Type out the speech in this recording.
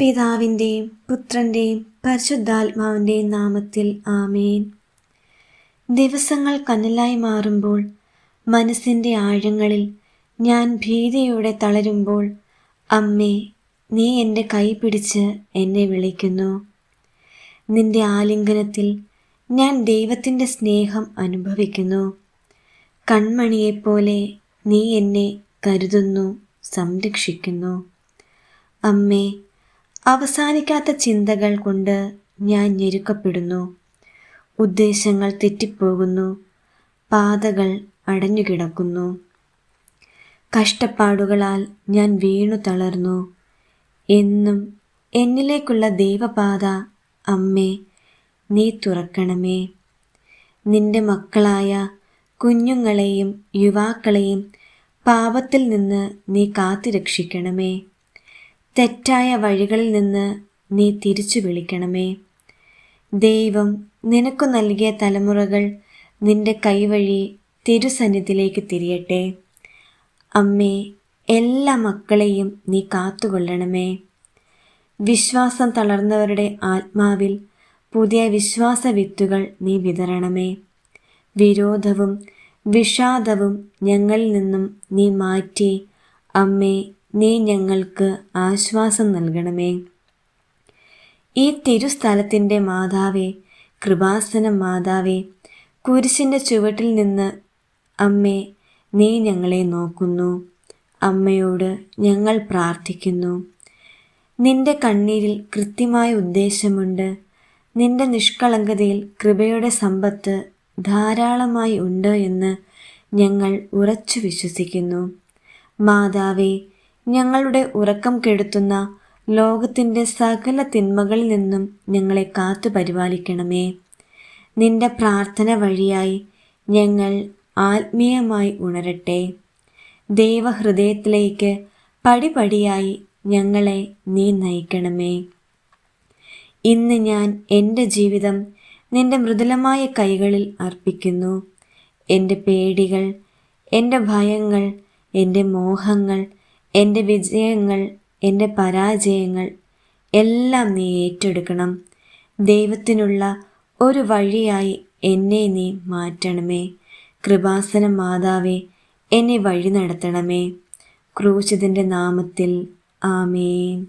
പിതാവിന്റെയും പുത്രന്റെയും പരിശുദ്ധാത്മാവിന്റെയും നാമത്തിൽ ആമേൻ. ദിവസങ്ങൾ കനലായി മാറുമ്പോൾ മനസ്സിന്റെ ആഴങ്ങളിൽ ഞാൻ ഭീതിയോടെ തളരുമ്പോൾ അമ്മേ നീ എന്റെ കൈ പിടിച്ച് എന്നെ വിളിക്കുന്നു. നിന്റെ ആലിംഗനത്തിൽ ഞാൻ ദൈവത്തിന്റെ സ്നേഹം അനുഭവിക്കുന്നു. കൺമണിയെപ്പോലെ നീ എന്നെ കരുതുന്നു സംരക്ഷിക്കുന്നു. അമ്മേ അവസാനിക്കാത്ത ചിന്തകൾ കൊണ്ട് ഞാൻ ഞെരുക്കപ്പെടുന്നു. ഉദ്ദേശങ്ങൾ തെറ്റിപ്പോകുന്നു. പാതകൾ അടഞ്ഞുകിടക്കുന്നു. കഷ്ടപ്പാടുകളാൽ ഞാൻ വീണു തളർന്നു. എന്നും എന്നിലേക്കുള്ള ദൈവപാത അമ്മേ നീ തുറക്കണമേ. നിന്റെ മക്കളായ കുഞ്ഞുങ്ങളെയും യുവാക്കളെയും പാപത്തിൽ നിന്ന് നീ കാത്തുരക്ഷിക്കണമേ. തെറ്റായ വഴികളിൽ നിന്ന് നീ തിരിച്ചു വിളിക്കണമേ. ദൈവം നിനക്കു നൽകിയ തലമുറകൾ നിന്റെ കൈവഴി തിരുസന്നിധിയിലേക്ക് തിരിയട്ടെ. അമ്മേ എല്ലാ മക്കളെയും നീ കാത്തുകൊള്ളണമേ. വിശ്വാസം തളർന്നവരുടെ ആത്മാവിൽ പുതിയ വിശ്വാസ വിത്തുകൾ നീ വിതരണമേ. വിരോധവും വിഷാദവും ഞങ്ങളിൽ നിന്നും നീ മാറ്റി. അമ്മേ നീ ഞങ്ങൾക്ക് ആശ്വാസം നൽകണമേ. ഈ തിരുസ്ഥലത്തിന്റെ മാതാവേ കൃപാസന മാതാവേ കുരിശിന്റെ ചുവട്ടിൽ നിന്ന് അമ്മേ നീ ഞങ്ങളെ നോക്കുന്നു. അമ്മയോട് ഞങ്ങൾ പ്രാർത്ഥിക്കുന്നു. നിന്റെ കണ്ണീരിൽ കൃത്യമായ ഉദ്ദേശമുണ്ട്. നിന്റെ നിഷ്കളങ്കതയിൽ കൃപയുടെ സമ്പത്ത് ധാരാളമായി ഉണ്ട് എന്ന് ഞങ്ങൾ ഉറച്ചു വിശ്വസിക്കുന്നു. മാതാവേ ഞങ്ങളുടെ ഉറക്കം കെടുത്തുന്ന ലോകത്തിന്റെ സകല തിന്മകളിൽ നിന്നും ഞങ്ങളെ കാത്തു പരിപാലിക്കണമേ. നിന്റെ പ്രാർത്ഥന വഴിയായി ഞങ്ങൾ ആത്മീയമായി ഉണരട്ടെ. ദൈവഹൃദയത്തിലേക്ക് പടിപടിയായി ഞങ്ങളെ നീ നയിക്കണമേ. ഇന്ന് ഞാൻ എന്റെ ജീവിതം നിന്റെ മൃദുലമായ കൈകളിൽ അർപ്പിക്കുന്നു. എന്റെ പേടികൾ എന്റെ ഭയങ്ങൾ എന്റെ മോഹങ്ങൾ എന്റെ വിജയങ്ങൾ എന്റെ പരാജയങ്ങൾ എല്ലാം നീ ഏറ്റെടുക്കണം. ദൈവത്തിനുള്ള ഒരു വഴിയായി എന്നെ നീ മാറ്റണമേ. കൃപാസന മാതാവേ എന്നെ വഴി നടത്തണമേ. ക്രൂശിതന്റെ നാമത്തിൽ ആമേൻ.